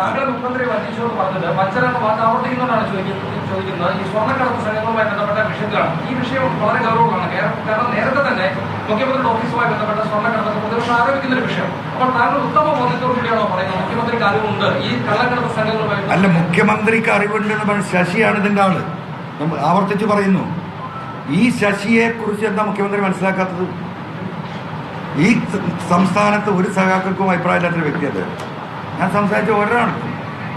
താങ്കളെ മുഖ്യമന്ത്രി എന്ന് പറഞ്ഞത് മത്സരം ആവർത്തിക്കുന്നതാണ് ചോദിക്കുന്നത് ചോദിക്കുന്നത്. ഈ സ്വർണക്കടത്ത് സംഘങ്ങളുമായി ബന്ധപ്പെട്ട വിഷയത്തിലാണ് ഈ വിഷയം വളരെ ഗൗരവമാണ്. കേര- കാരണം നേരത്തെ തന്നെ മുഖ്യമന്ത്രിയുടെ ഓഫീസുമായി ബന്ധപ്പെട്ട സ്വർണക്കടത്ത് പ്രതിപക്ഷം ആരോപിക്കുന്ന ഒരു വിഷയം. അപ്പോൾ താങ്കൾ ഉത്തമ ബോധ്യത്തോടു കൂടിയാണോ പറയുന്നത്? മുഖ്യമന്ത്രിക്ക് അറിവുണ്ട്. ഈ കള്ളക്കടത്ത് സംഘങ്ങളുമായി അല്ല മുഖ്യമന്ത്രിക്ക് പറഞ്ഞ ശശിയാണ് ഇതിന്റെ ആൾ. ആവർത്തിച്ചു പറയുന്നു. ഈ ശശിയെ കുറിച്ച് എന്താ മുഖ്യമന്ത്രി മനസ്സിലാക്കാത്തത്? ഈ സംസ്ഥാനത്ത് ഒരു സഹാക്കൾക്കും അഭിപ്രായമില്ലാത്തൊരു വ്യക്തിയത് ഞാൻ സംസാരിച്ച ഒരാണ്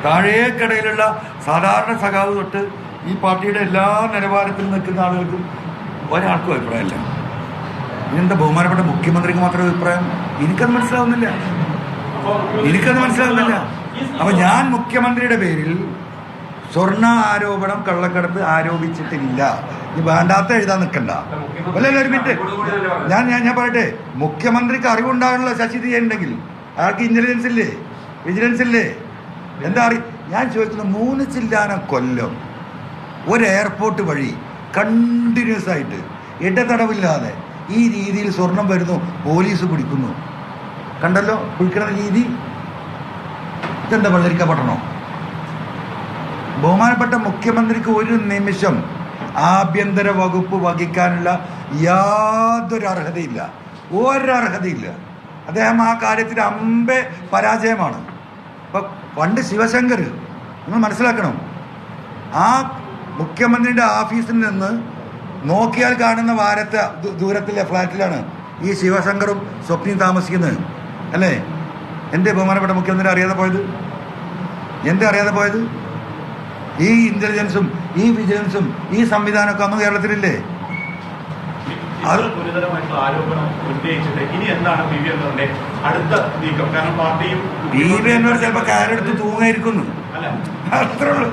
താഴേക്കടയിലുള്ള സാധാരണ സഖാവ് തൊട്ട് ഈ പാർട്ടിയുടെ എല്ലാ നിലവാരത്തിൽ നിൽക്കുന്ന ആളുകൾക്കും ഒരാൾക്കും അഭിപ്രായമില്ല. ഇതെന്താ ബഹുമാനപ്പെട്ട മുഖ്യമന്ത്രിക്ക് മാത്രം അഭിപ്രായം? എനിക്കത് മനസ്സിലാവുന്നില്ല. എനിക്കത് മനസ്സിലാവുന്നില്ല. അപ്പൊ ഞാൻ മുഖ്യമന്ത്രിയുടെ പേരിൽ സ്വർണ ആരോപണം കള്ളക്കടത്ത് ആരോപിച്ചിട്ടില്ല. ഇനി വേണ്ടാത്ത എഴുതാൻ നിൽക്കണ്ട. അല്ലല്ലോ അല്ല, ഒരു മിനിറ്റ്. ഞാൻ ഞാൻ ഞാൻ പറയട്ടെ. മുഖ്യമന്ത്രിക്ക് അറിവുണ്ടാകാനുള്ള ശശി ഉണ്ടെങ്കിൽ അയാൾക്ക് ഇന്റലിജൻസ് ഇല്ലേ? വിജിലൻസ് ഇല്ലേ? എന്താ അറി ഞാൻ ചോദിക്കുന്ന മൂന്ന് ചില്ലാന കൊല്ലം. ഒരു എയർപോർട്ട് വഴി കണ്ടിന്യൂസ് ആയിട്ട് ഇടതടവില്ലാതെ ഈ രീതിയിൽ സ്വർണം വരുന്നു പോലീസ് പിടിക്കുന്നു. കണ്ടല്ലോ? പിടിക്കുന്ന രീതി. ഇതെന്താ വെള്ളരിക്കപ്പെടണോ ബഹുമാനപ്പെട്ട മുഖ്യമന്ത്രിക്ക് ഒരു നിമിഷം ആഭ്യന്തര വകുപ്പ് വഹിക്കാനുള്ള യാതൊരു അർഹതയില്ല. ഒരർഹതയില്ല. അദ്ദേഹം ആ കാര്യത്തിൽ അമ്പെ പരാജയമാണ്. ഇപ്പൊ പണ്ട് ശിവശങ്കർ നിങ്ങൾ മനസ്സിലാക്കണം. ആ മുഖ്യമന്ത്രിയുടെ ഓഫീസിൽ നിന്ന് നോക്കിയാൽ കാണുന്ന വാരത്തെ ദൂരത്തിലെ ഫ്ലാറ്റിലാണ് ഈ ശിവശങ്കറും സ്വപ്നയും താമസിക്കുന്നത്. അല്ലേ? എന്റെ ബഹുമാനപ്പെട്ട മുഖ്യമന്ത്രി അറിയാതെ പോയത്? എന്താ അറിയാതെ പോയത്? ഈ ഇന്റലിജൻസും ഈ വിജിലൻസും ഈ സംവിധാനമൊക്കെ അന്ന് കേരളത്തിലില്ലേ? അത് ഗുരുതരമായിട്ടുള്ള ആരോപണം ഉന്നയിച്ചിട്ട് ഇനി എന്താണ് പി വി എന്നറിന്റെ അടുത്ത നീക്കം? കാരണം പാർട്ടിയും പി വി എന്നോട് ചിലപ്പോ കാരെടുത്ത് തൂങ്ങായിരിക്കുന്നു. അല്ല. അത്രേ ഉള്ളൂ.